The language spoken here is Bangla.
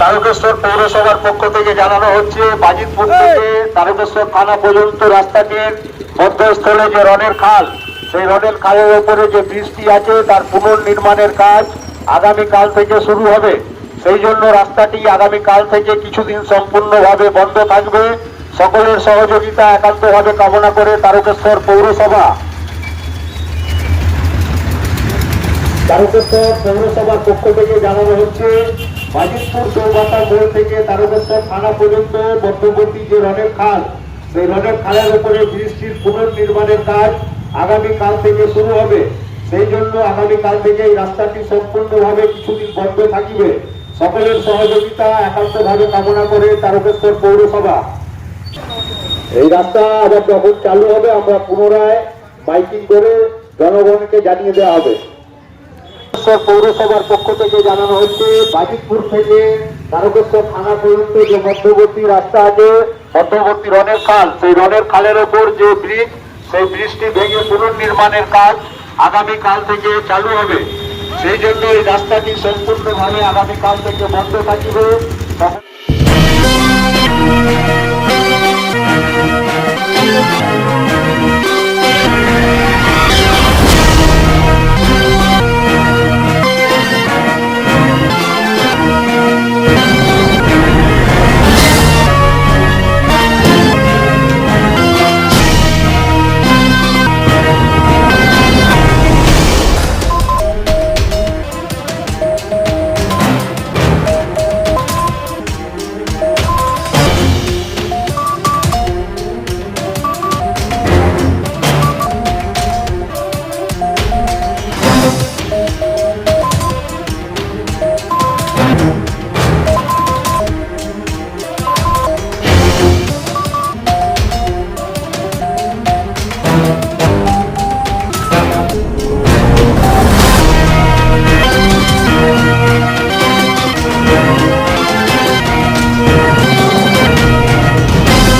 তারকেশ্বর পৌরসভার পক্ষ থেকে জানানো হচ্ছে বাজিতপুর থেকে তারকেশ্বর থানা পর্যন্ত রাস্তাটির মধ্যস্থলে যে রনের খাল সেই রনের খালের ওপরে যে বৃষ্টি আছে তার পুনর্নির্মাণের কাজ আগামী কাল থেকে শুরু হবে। সেই জন্য রাস্তাটি আগামী কাল থেকে কিছুদিন সম্পূর্ণভাবে বন্ধ থাকবে। সকলের সহযোগিতা একান্তভাবে কামনা করে তারকেশ্বর পৌরসভা। তারকেশ্বর পৌরসভার পক্ষ থেকে জানানো হচ্ছে বাজিতপুর চৌবাতা মোড় থেকে তারকেশ্বর থানা পর্যন্ত মধ্যবর্তী যে রনের খাল, সেই রনের খালের উপরে বৃষ্টির পুনর্নির্মাণের কাজ আগামী কাল থেকে শুরু হবে। সেই জন্য আগামীকাল থেকে এই রাস্তাটি সম্পূর্ণভাবে কিছুদিন বন্ধ থাকিবে। সকলের সহযোগিতা, একান্তভাবে কামনা করে তারকেশ্বর পৌরসভা। এই রাস্তা আবার যখন চালু হবে, আমরা পুনরায় বাইকিং করে জনগণকে জানিয়ে দেওয়া হবে। পৌরসভার পক্ষ থেকে জানানো হচ্ছে, বাজিতপুর থেকে তারকেশ্বর থানা পর্যন্ত যে মধ্যবর্তী রাস্তা আছে, মধ্যবর্তী রনের খাল, সেই রনের খালের ওপর যে ব্রিজ, সেই ব্রিজটি ভেঙে পুনর্নির্মাণের কাজ আগামী কাল থেকে চালু হবে। সেই জন্য এই রাস্তাটি সম্পূর্ণভাবে আগামী কাল থেকে বন্ধ থাকিবে।